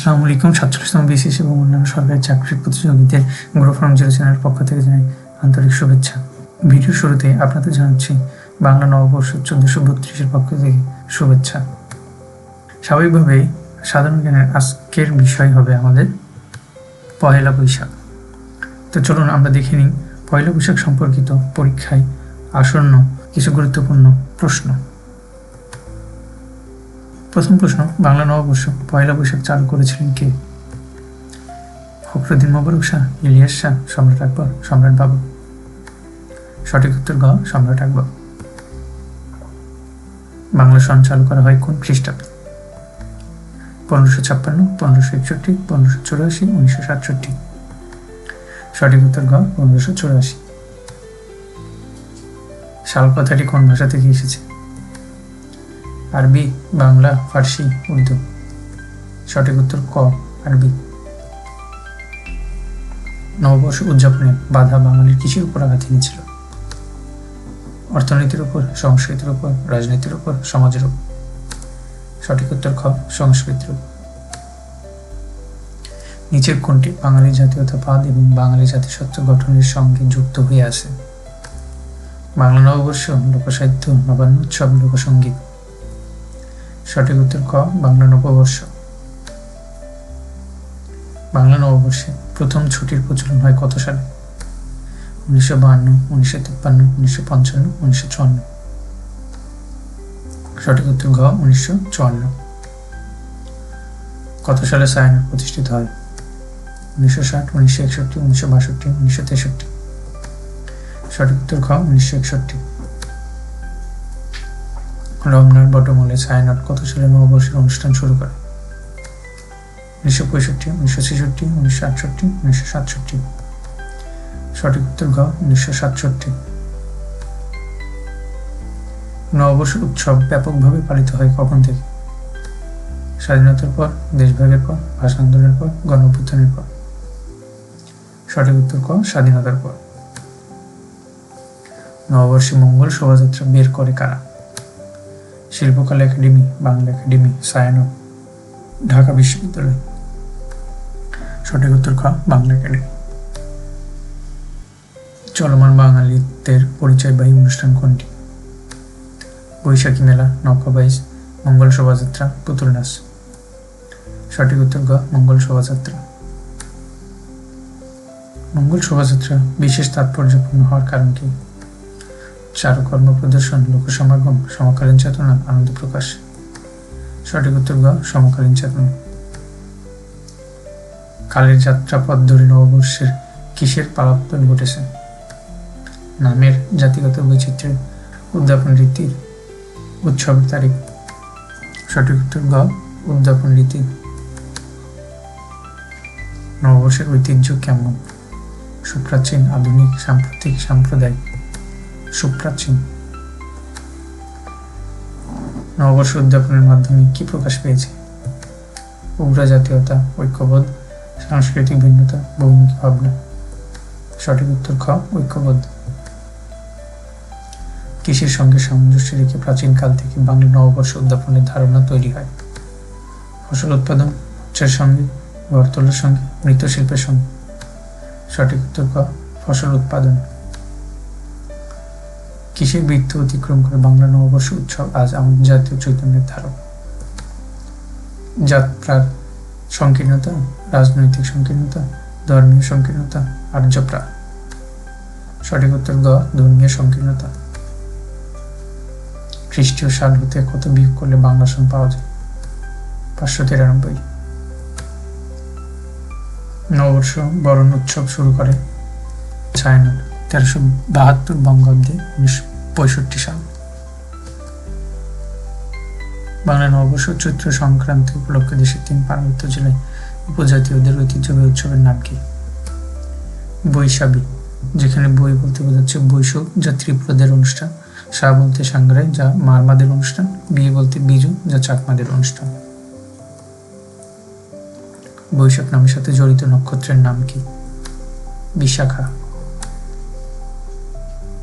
আসসালামু আলাইকুম। সাতচল্লিশতম বিসিএস এবং অন্যান্য সরকারি চাকরির প্রতিযোগীদের গ্রো ফার্ম জিরো চ্যানেলের পক্ষ থেকে জানাই আন্তরিক শুভেচ্ছা। ভিডিও শুরুতে আপনাদের জানাচ্ছি, বাংলা নববর্ষ চোদ্দশো বত্রিশের পক্ষ থেকে শুভেচ্ছা। স্বাভাবিকভাবেই সাধারণ জ্ঞানের আজকের বিষয় হবে আমাদের পহেলা বৈশাখ। তো চলুন আমরা দেখে নিই পয়লা বৈশাখ সম্পর্কিত পরীক্ষায় আসন্ন কিছু গুরুত্বপূর্ণ প্রশ্ন। প্রথম প্রশ্ন, বাংলা নববর্ষ, পয়লা বৈশাখ চালু করেছিলেন কে? ফখরুদ্দিন মোবারক শাহ, ইলিয়াস শাহ, সম্রাট আকবর, সম্রাট বাবু। সঠিক উত্তর গ, সম্রাট আকবর। বাংলা সন চালু করা হয় কোন খ্রিস্টাব্দে? পনেরোশো ছাপ্পান্ন, পনেরোশো একষট্টি, পনেরোশো চুরাশি, উনিশশো সাতষট্টি। সঠিক উত্তর গ, পনেরোশো চুরাশি। শাল কথাটি কোন ভাষা থেকে এসেছে? আরবি, বাংলা, ফার্সি, উর্দু। সঠিক উত্তর ক, আরবি। নববর্ষ উদযাপনে বাধা বাঙালির কিসের উপর আঘাত এনেছিল। অর্থনীতির উপর, সংস্কৃতির উপর, রাজনীতির উপর, সমাজের উপর। সঠিক উত্তর খ, সংস্কৃতির উপর। নিচের কোনটি বাঙালি জাতীয়তাবাদ এবং বাঙালি জাতিসত্ত্ব গঠনের সঙ্গে যুক্ত হয়ে আছে? বাংলা নববর্ষ, লোকসাহিত্য, নবান্ন উৎসব লোকসঙ্গীত সঠিক উত্তর ক, বাংলা নববর্ষ। বাংলা নববর্ষে প্রথম ছুটির প্রচলন হয় কত সালে? উনিশশো বাহান্ন, উনিশশো তিপ্পান্ন, উনিশশো পঞ্চান্ন, উনিশশো চুয়ান্ন। সঠিক উত্তর ঘ, উনিশশো চুয়ান্ন। কত সালে সায়ানট প্রতিষ্ঠিত হয়? উনিশশো ষাট, উনিশশো একষট্টি, উনিশশো বাষট্টি, উনিশশো তেষট্টি। সঠিক উত্তর খ উনিশশো একষট্টি। রমনার বটমূলে ছায়ানট কত সালে নববর্ষের অনুষ্ঠান শুরু করে? উনিশশো পঁয়ষট্টি, উনিশশো ছেষট্টি, উনিশশো আটষট্টি, উনিশশো সাতষট্টি। সঠিক উত্তর ঘ, উনিশশো সাতষট্টি। নববর্ষ উৎসব ব্যাপকভাবে পালিত হয় কখন থেকে? স্বাধীনতার পর, দেশভাগের পর ভাষা আন্দোলনের পর গণ পর। সঠিক উত্তর ক স্বাধীনতার পর। নববর্ষে মঙ্গল শোভাযাত্রা বের করে কারা? শিল্পকলা একাডেমি, বাংলা একাডেমি, সায়ানো, ঢাকা বিশ্ববিদ্যালয়। সঠিক উত্তর খ বাংলা একাডেমি। চলমান বাঙালিদের পরিচয়বাহী অনুষ্ঠান কোনটি? বৈশাখী মেলা, নৌকাবাইজ, মঙ্গল শোভাযাত্রা, পুতুল নাচ। সঠিক উত্তর গ, মঙ্গল শোভাযাত্রা। মঙ্গল শোভাযাত্রা বিশেষ তাৎপর্যপূর্ণ হওয়ার কারণ কি? চারুকর্ম প্রদর্শন, লোকসমাগম, সমকালীন চেতনা, আনন্দ প্রকাশ। সঠিক উত্তর গ, সমকালীন চেতনা। কালের যাত্রাপথ ধরে নববর্ষের কিসের পালাপতন ঘটেছে? নামের জাতিগত বৈচিত্র্যের উদ্যাপন রীতির উৎসবের তারিখ। সঠিক উত্তর গ, উদ্যাপন রীতি। নববর্ষের ঐতিহ্য কেমন? সুপ্রাচীন, আধুনিক, সাম্প্রতিক, সাম্প্রদায়িক। সুপ্রাচীন নববর্ষ উদযাপনের মাধ্যমে কি প্রকাশ পেয়েছে? উগ্র জাতীয়তা, ঐক্যবোধ, সাংস্কৃতিক ভিন্নতা বহুমুখী ভাবনা। সঠিক উত্তর খ, ঐক্যবোধ। কৃষির সঙ্গে সামঞ্জস্য রেখে প্রাচীনকাল থেকে বাংলা নববর্ষ উদযাপনের ধারণা তৈরি হয়? ফসল উৎপাদন উচ্চের সঙ্গে গড়তলের সঙ্গে, মৃৎশিল্পের সঙ্গে। সঠিক উত্তর ক ফসল উৎপাদন। কিসের বৃত্ত অতিক্রম করে বাংলা নববর্ষ উৎসব? আজ আমাদের জাতীয় চৈতন্যের ধারক। যাত্রার সংকীর্ণতা, রাজনৈতিক সংকীর্ণতা, ধর্মীয় সংকীর্ণতা, আর্যপ্রা। সঠিক উত্তর গ, ধর্মীয় সংকীর্ণতা। খ্রিস্টীয় সাল হতে কত বিয়োগ করলে বাংলা সন পাওয়া যায়? পাঁচশো তিরানব্বই। নববর্ষ বরণ উৎসব শুরু করে ছায়ানট তেরোশো বাহাত্তর বঙ্গাব্দে পঁয়ষট্টি সাল। বাংলা নববর্ষ চৈত্র সংক্রান্তি উপলক্ষে দেশের তিন পার্বত্য জেলায় উপজাতীয়দের ঐতিহ্যবাহী উৎসবের নাম কি? বৈশাখী যেখানে বই বলতে বোঝাচ্ছে বৈশাখ যা ত্রিপুরাদের অনুষ্ঠান শাহ বলতে সাংগ্রাই যা মারমাদের অনুষ্ঠান, বিয়ে বলতে বিজু যা চাকমাদের অনুষ্ঠান। বৈশাখ নামের সাথে জড়িত নক্ষত্রের নাম কি? বিশাখা।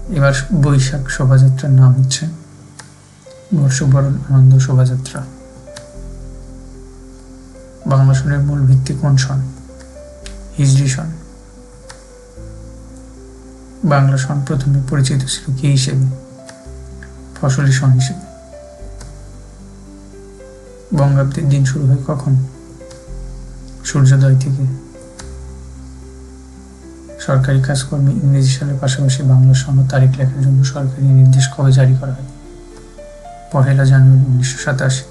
এবার বৈশাখ শোভাযাত্রার নাম হচ্ছে বর্ষবরণ আনন্দ শোভাযাত্রা। বাংলা সনের মূল ভিত্তি কোন সন? হিজরি সন। বাংলা সন প্রথমে পরিচিত ছিল কি হিসেবে? ফসলি সন হিসেবে। বঙ্গাব্দের দিন শুরু হয় কখন? সূর্যোদয় থেকে। সরকারি কাজকর্মে ইংরেজি সালের পাশাপাশি বাংলা ও তারিখ লেখার জন্য সরকারি নির্দেশ কবে জারি করা হয়? পহেলা জানুয়ারি উনিশশো সাতাশি।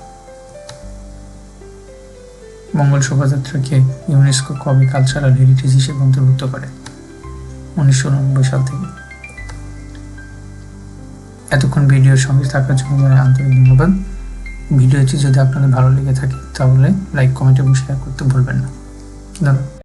মঙ্গল শোভাযাত্রাকে ইউনেস্কো কবে কালচারাল হেরিটেজ হিসেবে অন্তর্ভুক্ত করে, উনিশশো উননব্বই সাল থেকে। এতক্ষণ ভিডিওর সঙ্গে থাকার জন্য আন্তরিক ধন্যবাদ। ভিডিওটি যদি আপনাদের ভালো লেগে থাকে, তাহলে লাইক, কমেন্ট এবং শেয়ার করতে ভুলবেন না। ধন্যবাদ।